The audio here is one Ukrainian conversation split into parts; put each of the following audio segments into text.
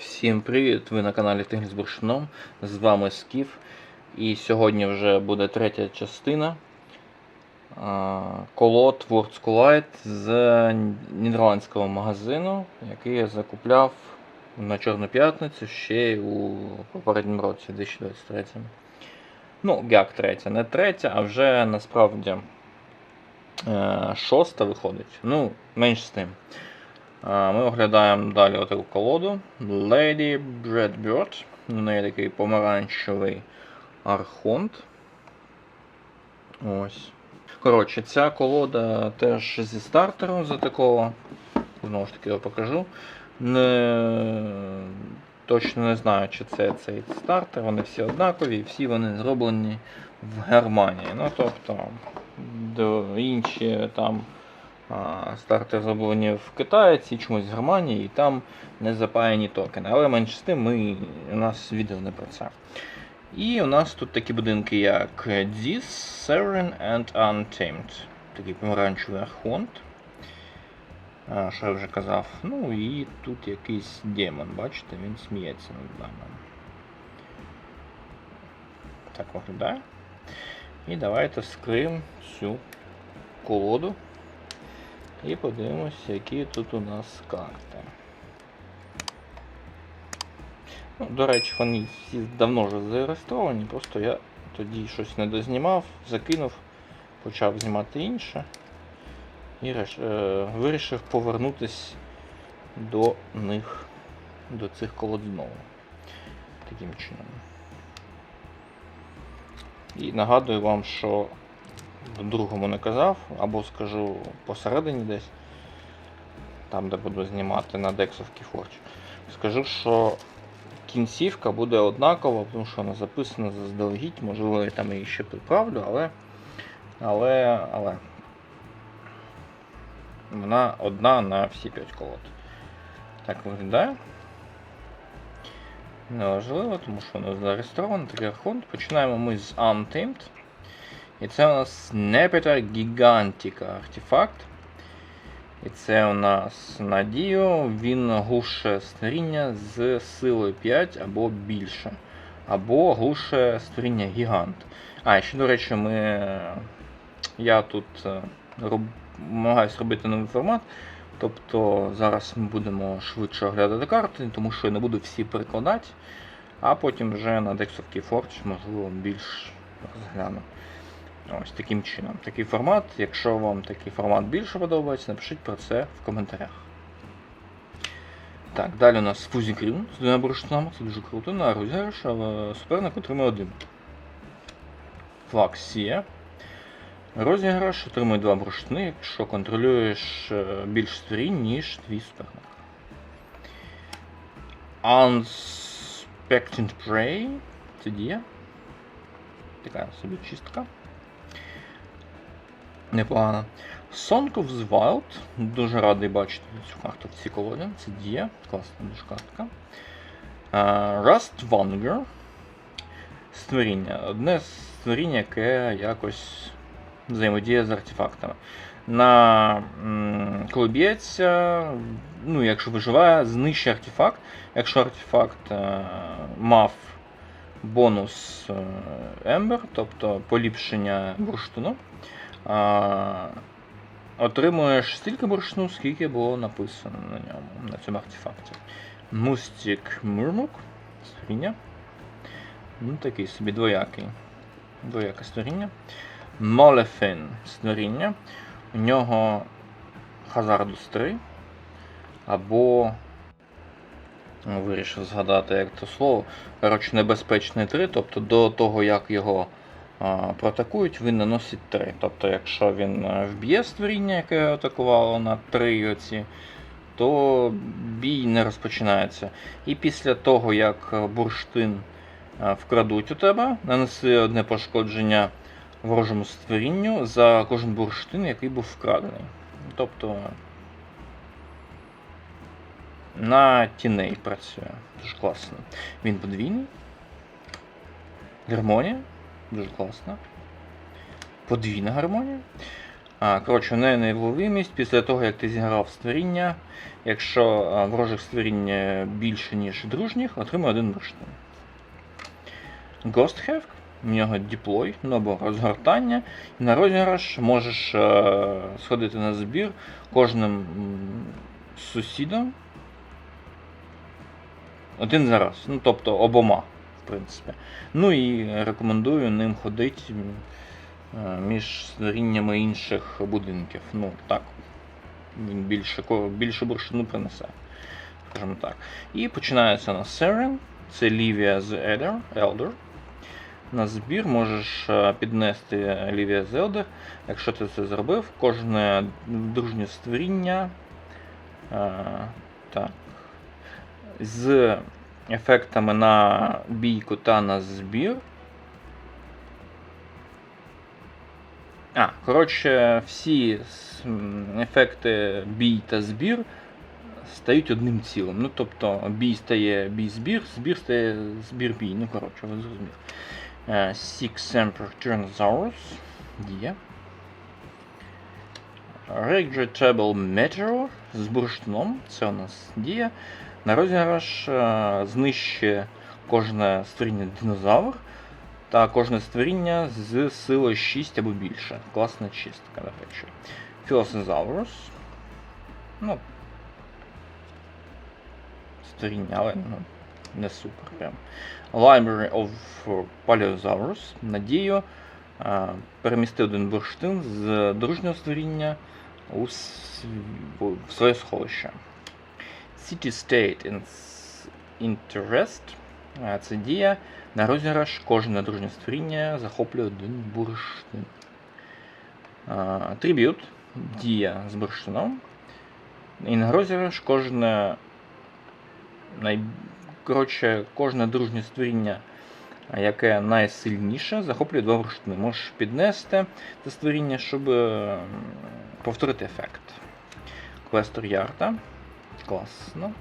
Всім привіт! Ви на каналі Тигр з Бурштином. З вами Скіф. І сьогодні вже буде третя частина колод Words Collide з нідерландського магазину, який я закупляв на Чорну п'ятницю ще у попередньому році, 2023. Ну, як третя, не третя, а вже насправді е, шоста виходить. Ну, менш з тим. А, Ми оглядаємо далі отаку колоду Lady Breadbird. У неї такий помаранчевий архонт. Ось. Коротше, ця колода теж зі стартером за такого. Знову ж таки я покажу. Не... Точно не знаю, чи це цей стартер, вони всі однакові, і всі вони зроблені в Германії. Ну, тобто, до інші там Стартер зроблені в Китаї, ці чомусь в Германії, і там не запаяні токени. Але менш з тим ми, у нас відео не про це. І у нас тут такі будинки, як This, Severin and Untamed. Такий помаранчевий архонт. Що я вже казав. Ну і тут якийсь демон, бачите, він сміється над нами. Так виглядає. І давайте вскриємо цю колоду. І подивимося, які тут у нас карти. Ну, До речі, вони всі давно вже зареєстровані, просто я тоді щось не дознімав, закинув, почав знімати інше і е... вирішив повернутися до них, до цих колод знову. Таким чином. І нагадую вам, що другому не казав, або скажу посередині десь, там де буду знімати на Дексовській Forge. Скажу, що кінцівка буде однакова, тому що вона записана заздалегідь, можливо, я там її ще приправлю, але. Але. але. Вона одна на всі 5 колод. Так виглядає. Неважливо, тому що вона зареєстрована, такий архонт. Починаємо ми з Untamed. І це у нас Непета Гігантіка артефакт. І це у нас Надію. Він глуше створіння з силою 5 або більше. Або глуше створіння гігант. А, і ще, до речі, ми. Я тут е, роб... намагаюся робити новий формат. Тобто зараз ми будемо швидше оглядати карти, тому що я не буду всі перекладати, а потім вже на Dexовський Forge, можливо, більш розгляну. Ось таким чином. Такий формат. Якщо вам такий формат більше подобається, напишіть про це в коментарях. Так, далі у нас Фузі Крім з двома бурштинами, це дуже круто. На розіграш, але суперник отримує один. Флаг Сія. Розіграш отримує два бурштини, якщо контролюєш е, більш створінь, ніж твій суперник. Unspected Prey. Це дія. Така собі чистка. Непогано. Song of the Wild. Дуже радий бачити цю карту в цій колоді. Це дія. Класна дуже картка. Uh, Rust Vanger. Створіння. Одне створіння, яке якось взаємодіє з артефактами. На, коли ну, якщо виживає, знищує артефакт. Якщо артефакт е, мав бонус е, Ember, тобто поліпшення бурштину, а, отримуєш стільки бурштину, скільки було написано на ньому, на цьому артефакті. Мустик Мурмук, створіння. Ну, такий собі двоякий. Двояке створіння. Молефін створіння. У нього Хазардус 3. Або. Вирішив згадати, як це слово. Коротше, небезпечний 3, тобто до того, як його проатакують, він наносить 3. Тобто, якщо він е, вб'є створіння, яке атакувало на 3 оці, то бій не розпочинається. І після того, як бурштин е, вкрадуть у тебе, нанеси одне пошкодження ворожому створінню за кожен бурштин, який був вкрадений. Тобто на тіней працює. Дуже класно. Він подвійний. Гармонія. Дуже класно. Подвійна гармонія. А, коротше, невловимість після того, як ти зіграв створіння. Якщо ворожих створінь е, більше, ніж дружніх, отримує один бурштин. Ghost Have, в нього деплой, ну або розгортання. І на розіграш можеш е, сходити на збір кожним сусідом. Один за раз. Ну, тобто обома, в принципі. Ну і рекомендую ним ходити е, між створіннями інших будинків. Ну, так. Він більше, більше бурштину принесе. Скажімо так. І починається на Сирен. Це Лівія з Elder. На збір можеш е, піднести Лівія з Elder. Якщо ти це зробив, кожне дружнє створіння. е, Так. З ефектами на бійку та на збір. А, коротше, всі ефекти бій та збір стають одним цілим. Ну, тобто бій стає бій-збір, збір стає збір-бій. Ну, коротше, ви зрозуміли. Е, Six Emperor Tyrannosaurus. Дія. Regrettable Meteor з бурштином. Це у нас дія. На розіграш е, знищує кожне створіння динозавр та кожне створіння з силою 6 або більше. Класна чистка, до речі. Philosophaurus. Ну. Створіння, але ну, не супер прям. Library of Paleosaurus. Надію. е, Перемістив один бурштин з дружнього створіння у своє сховище. City State Interest. Це дія. На розіграш кожне дружнє створіння захоплює один бурштин. Триб'ют. Дія з бурштином. І на розіграш кожне. Най... Коротше, кожне дружнє створіння, яке найсильніше, захоплює два бурштини. Можеш піднести це створіння, щоб повторити ефект. Квестор Ярта. Класно.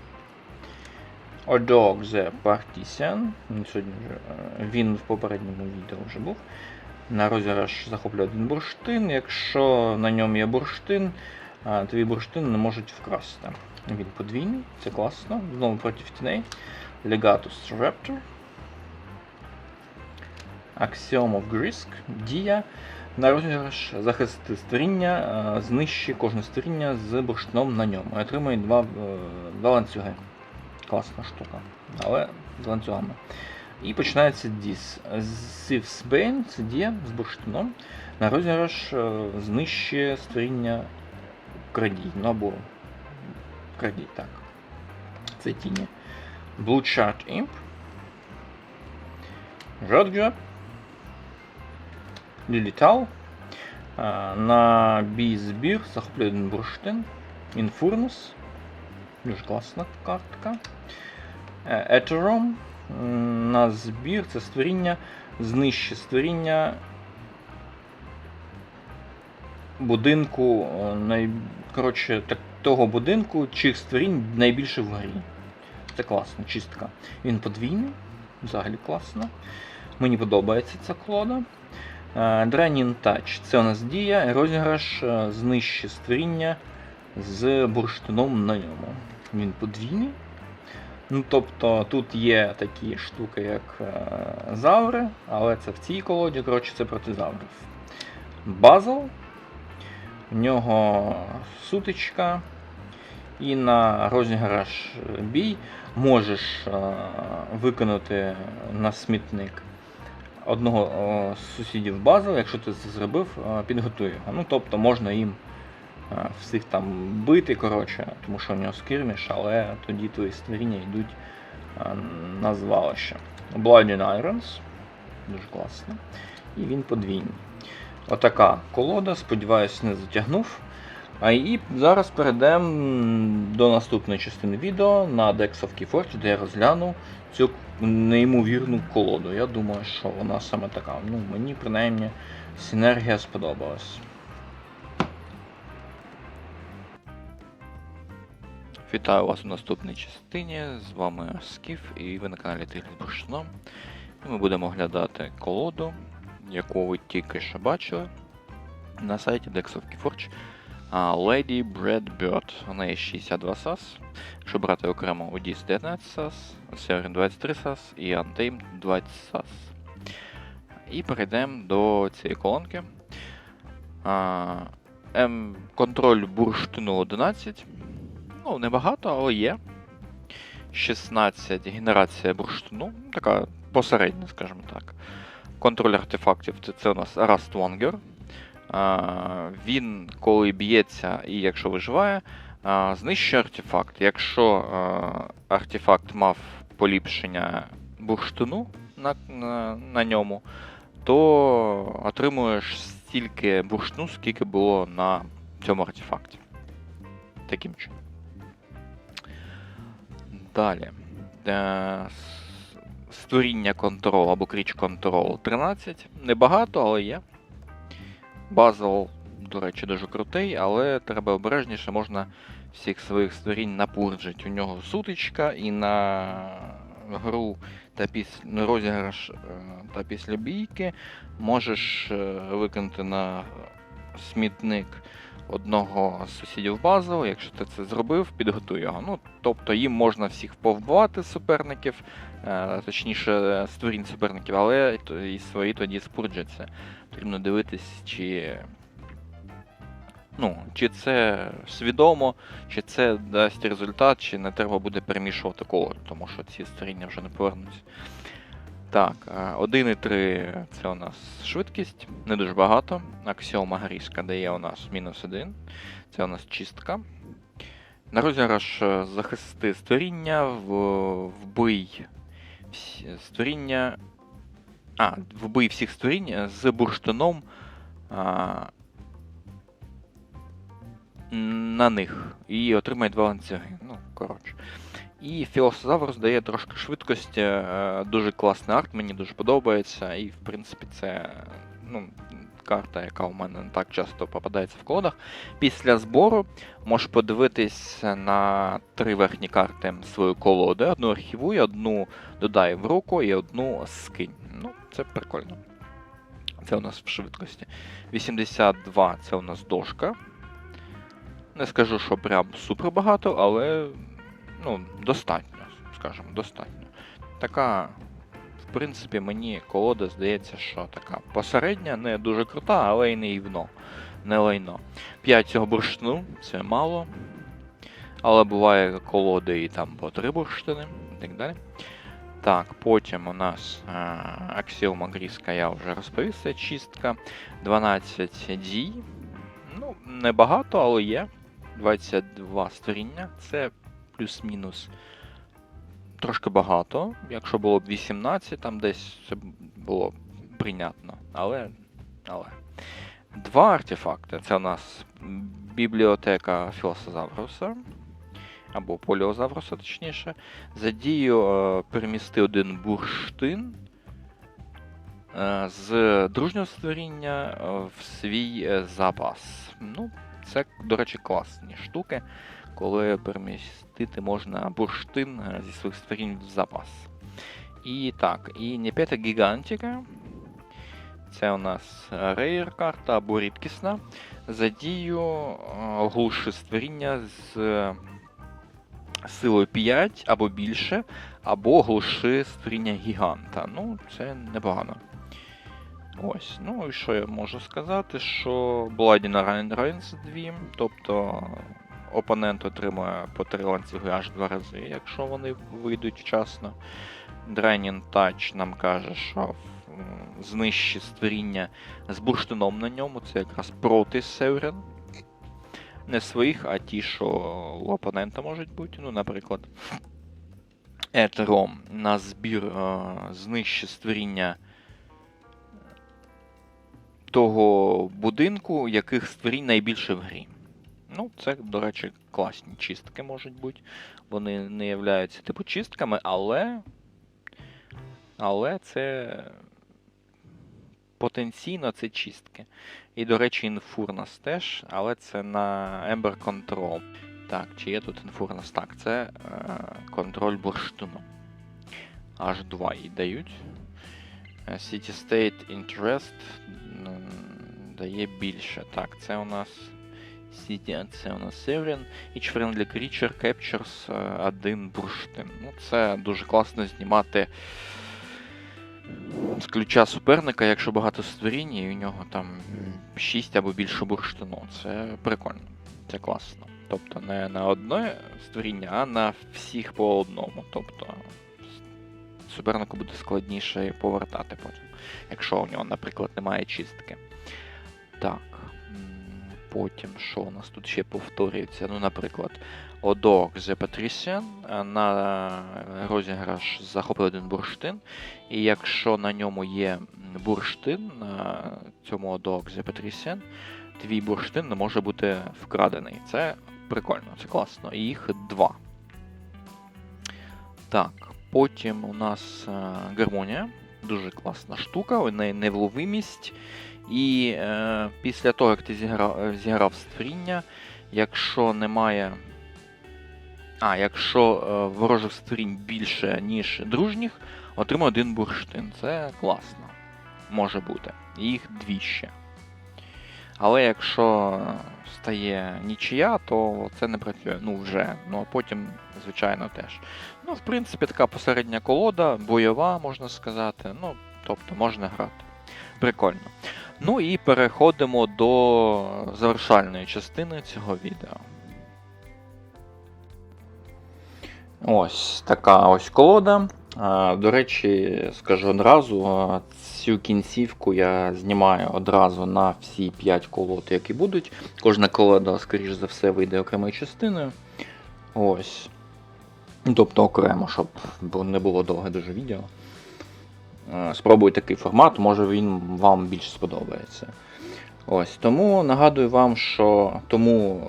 Odog the Partisan. Сьогодні вже, е, він в попередньому відео вже був. На розіграш захоплює один бурштин. Якщо на ньому є бурштин, твій бурштин не можуть вкрасти. Він подвійний, це класно. Знову проти тіней. Legatus Raptor. Axiom of Grisk. Дія. На розіграш захисти створіння, е, знищує кожне створіння з бурштином на ньому. І отримує два, е, два ланцюги. Класна штука. Але з ланцюгами. І починається Діс. Bane це дія з бурштином. На розіграш е, знищує створіння крадій. Ну або крадій, так. Це тіні. Blue Chart Imp. Rodgrab. Лілітал. На бій збір захоплює один бурштин. Infurnus. Дуже класна картка. Етером. На збір це створіння. Знищить створіння будинку. е, Най... Коротше, так, того будинку, чих створінь найбільше в грі. Це класно, чистка. Він подвійний, взагалі класно. Мені подобається ця колода. Draining Touch це у нас дія, розіграш е, знищить створіння з бурштином на ньому. Він подвійний. Ну, тобто тут є такі штуки, як е, заври, але це в цій колоді, коротше, це проти заврів. Базл. В нього сутичка. І на розіграш бій можеш е, виконати на смітник одного з сусідів базу, якщо ти це зробив, підготуй його. Ну, тобто можна їм всіх там бити, коротше, тому що у нього скірміш, але тоді твої створіння йдуть на звалище. Bloody Irons, дуже класно. І він подвійний. Отака колода, сподіваюсь, не затягнув. А і зараз перейдемо до наступної частини відео на Dex of Keyforge, де я розгляну цю неймовірну колоду. Я думаю, що вона саме така. Ну, мені принаймні синергія сподобалась. Вітаю вас у наступній частині. З вами Скіф і ви на каналі Бурштином. І Ми будемо оглядати колоду, яку ви тільки що бачили. на сайті Dex of Keyforge. Bread Bird, у неї 62 SAS. Якщо брати окремо Odys 19 SAS, Severin 23 SAS і Untamed 20 SAS. І перейдемо до цієї колонки. А, М, контроль бурштину 11. Ну, небагато, але є. 16 генерація бурштину. ну, Така посередня, скажімо так. Контроль артефактів це, у нас Rust Longer. Він, коли б'ється і якщо виживає, знищує артефакт. Якщо артефакт мав поліпшення бурштину на, на, на ньому, то отримуєш стільки бурштину, скільки було на цьому артефакті. Таким чином. Далі. Е, Створіння контрол або кріч контрол 13. Небагато, але є. Базл, до речі, дуже крутий, але треба обережніше, можна всіх своїх створінь напурджити. У нього сутичка і на гру та після розіграш е, та після бійки можеш е, викинути на смітник одного з сусідів базу. Якщо ти це зробив, підготуй його. Ну, тобто їм можна всіх повбивати суперників, е, точніше створінь суперників, але і свої тоді спурджаться. Потрібно дивитись, чи. Ну, чи це свідомо, чи це дасть результат, чи не треба буде перемішувати колор, тому що ці створіння вже не повернуться. Так, 1,3 це у нас швидкість, не дуже багато. Аксіома грізка дає у нас мінус 1. Це у нас чистка. На розіграш е, захисти створіння, вбий створіння. А, вбий всіх створінь з бурштином а, на них. І отримай два ланцюги. Ну, коротше. І Філосозавр дає трошки швидкості, е, дуже класний арт, мені дуже подобається. І, в принципі, це ну, карта, яка у мене не так часто попадається в колодах. Після збору можеш подивитись на три верхні карти свою колоди. Одну архівуй, одну додай в руку і одну скинь. Ну, це прикольно. Це у нас в швидкості. 82 це у нас дошка. Не скажу, що прям супер багато, але ну, достатньо, скажімо, достатньо. Така, в принципі, мені колода здається, що така посередня, не дуже крута, але й не івно, не лайно. 5 цього бурштину це мало. Але буває колоди і там по 3 бурштини і так далі. Так, потім у нас е, Аксіома Грізка, я вже розповів, це чистка. 12 дій. Ну, небагато, але є. 22 створіння. Це плюс-мінус трошки багато. Якщо було б 18, там десь це було б прийнятно. Але. але. Два артефакти. Це у нас бібліотека Філосозавруса. Або Поліозавруса, точніше. За дію е, перемісти один бурштин е, з дружнього створіння е, в свій е, запас. Ну, це, до речі, класні штуки, коли перемістити можна бурштин е, зі своїх створінь в запас. І так, і Непета Гігантіка. Це у нас рейр карта або рідкісна. За дію е, створіння з е, силою 5 або більше, або глуши створіння гіганта. Ну, це непогано. Ось. Ну і що я можу сказати, що Bloody Reigns 2, тобто опонент отримує по 3 ланцюги аж 2 рази, якщо вони вийдуть вчасно. Draining Touch нам каже, що знищить створіння з бурштином на ньому, це якраз проти Северен. Не своїх, а ті, що у опонента можуть бути. Ну, наприклад, Етером на збір е, знищить створіння того будинку, яких створінь найбільше в грі. Ну, це, до речі, класні чистки можуть бути. Вони не являються типу чистками, але. Але це потенційно це чистки. І, до речі, інфурнас теж, але це на Ember Control. Так, чи є тут інфурнас? Так, це е, контроль бурштину. Аж 2 і дають. Е, City State Interest. дає більше. Так, це у нас City, це у нас Severin. Each friendly creature captures один бурштин. Ну, це дуже класно знімати з ключа суперника, якщо багато створінь, і у нього там 6 або більше бурштину. Це прикольно, це класно. Тобто не на одне створіння, а на всіх по одному. Тобто супернику буде складніше повертати потім, якщо у нього, наприклад, немає чистки. Так. Потім, що у нас тут ще повторюється? Ну, наприклад, Одок The Patrician е, на розіграш захопив один бурштин. І якщо на ньому є бурштин на цьому Одок The Patrician, твій бурштин не може бути вкрадений. Це прикольно, це класно. І їх два. Так, потім у нас е, гармонія. Дуже класна штука, у неї невловимість. І е, після того, як ти зіграв, зіграв створіння, якщо немає. А, якщо е, ворожих створінь більше, ніж дружніх, отримує один бурштин. Це класно. Може бути. Їх дві ще. Але якщо стає нічия, то це не працює. Ну вже. Ну а потім, звичайно, теж. Ну, в принципі, така посередня колода, бойова, можна сказати. Ну, тобто можна грати. Прикольно. Ну і переходимо до завершальної частини цього відео. Ось така ось колода. До речі, скажу одразу, цю кінцівку я знімаю одразу на всі 5 колод, які будуть. Кожна колода, скоріш за все, вийде окремою частиною. Ось. Тобто окремо, щоб не було довге дуже відео. Е, Спробуй такий формат, може він вам більш сподобається. Ось, тому нагадую вам, що тому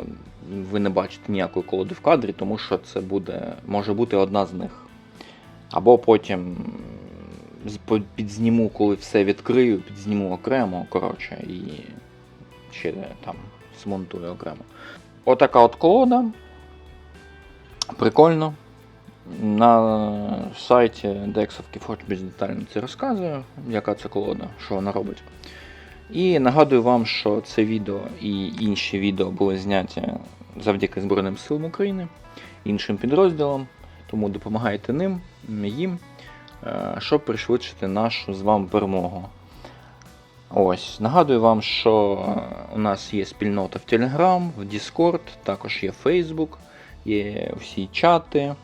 ви не бачите ніякої колоди в кадрі, тому що це буде, може бути одна з них. Або потім підзніму, коли все відкрию, підзніму окремо, коротше, і ще там смонтую окремо. Отака от колода. Прикольно. На сайті Дексовки хоч більш детально це розказую, яка це колода, що вона робить. І нагадую вам, що це відео і інші відео були зняті завдяки Збройним силам України, іншим підрозділам, тому допомагайте ним, їм, е, щоб пришвидшити нашу з вами перемогу. Ось, нагадую вам, що у нас є спільнота в Telegram, в Discord, також є Facebook, є всі чати.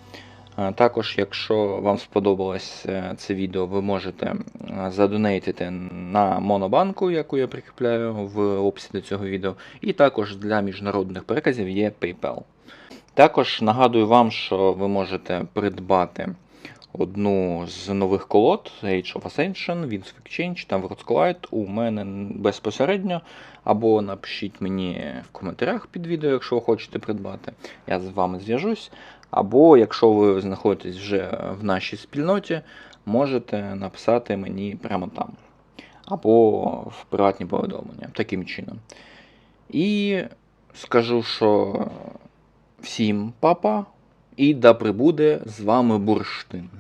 Також, якщо вам сподобалось е, це відео, ви можете задонейтити на монобанку, яку я прикріпляю в описі до цього відео. І також для міжнародних переказів є PayPal. Також нагадую вам, що ви можете придбати одну з нових колод Age of Ascension, Winds of Exchange та Worlds Collide у мене безпосередньо. Або напишіть мені в коментарях під відео, якщо ви хочете придбати. Я з вами зв'яжусь. Або, якщо ви знаходитесь вже в нашій спільноті, можете написати мені прямо там. Або в приватні повідомлення, таким чином. І скажу, що всім папа, і да прибуде з вами бурштин.